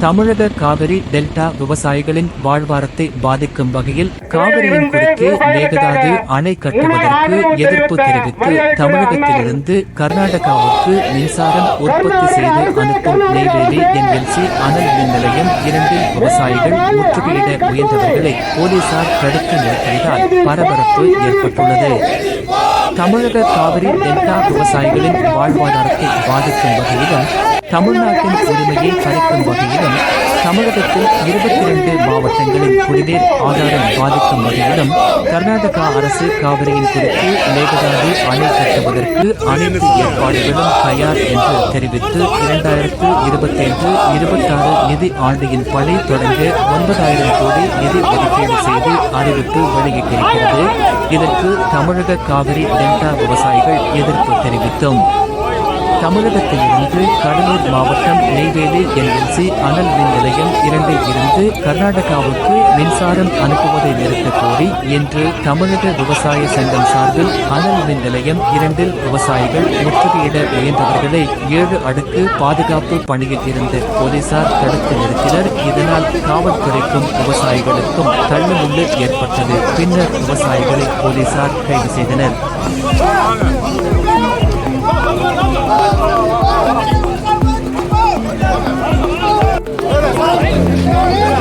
தமிழக காவிரி டெல்டா விவசாயிகளின் வாழ்வாரத்தை பாதிக்கும் வகையில் காவிரியின் குறுக்கே மேகதாது அணை கட்டுவதற்கு எதிர்ப்பு தெரிவித்து தமிழகத்திலிருந்து கர்நாடகாவுக்கு மின்சாரம் உற்பத்தி செய்து அனுப்பும் நெய்வேலி என்எல்சி அனல் மின் நிலையம் இரண்டில் விவசாயிகள் முற்றுகையிட முயன்றவர்களை போலீசார் தடுத்து நிறுத்தியதால் பரபரப்பு ஏற்பட்டுள்ளது. தமிழக காவிரி டெல்டா விவசாயிகளின் வாழ்வாதாரத்தை பாதிக்கும் வகையிலும் தமிழ்நாட்டின் உரிமையை பறிக்கும் வகையிலும் தமிழகத்தில் இருபத்தி இரண்டு மாவட்டங்களின் குடிநீர் ஆதாரம் பாதிக்கும் வகையிலும் கர்நாடகா அரசு காவிரியின் குறுக்கே மேகதாது அணை கட்டுவதற்கு அனைத்து ஏற்பாடுகளும் தயார் என்று தெரிவித்து இரண்டாயிரத்து இருபத்தைந்து இருபத்தாறு நிதி ஆண்டின் பணி தொடங்க ஒன்பதாயிரம் கோடி நிதி ஒதுக்கீடு செய்து அறிவிப்பு வெளியிட்டிருக்கிறது. இதற்கு தமிழக காவிரி டெல்டா விவசாயிகள் எதிர்ப்பு தெரிவித்தோம். தமிழகத்திலிருந்து கடலூர் மாவட்டம் நெய்வேலி என்எல்சி அனல் மின் நிலையம் இரண்டில் இருந்து கர்நாடகாவுக்கு மின்சாரம் அனுப்புவதை நிறுத்தக் கோரி இன்று தமிழக விவசாய சங்கம் சார்பில் அனல் மின் நிலையம் இரண்டில் விவசாயிகள் முற்றுகையிட முயன்றவர்களை ஏழு அடுக்கு பாதுகாப்பு பணியில் இருந்து போலீசார் தடுத்து நிறுத்தினர். இதனால் காவல்துறைக்கும் விவசாயிகளுக்கும் தள்ளுமுள்ளு ஏற்பட்டது. பின்னர் விவசாயிகளை போலீசார் கைது செய்தனர். Evet.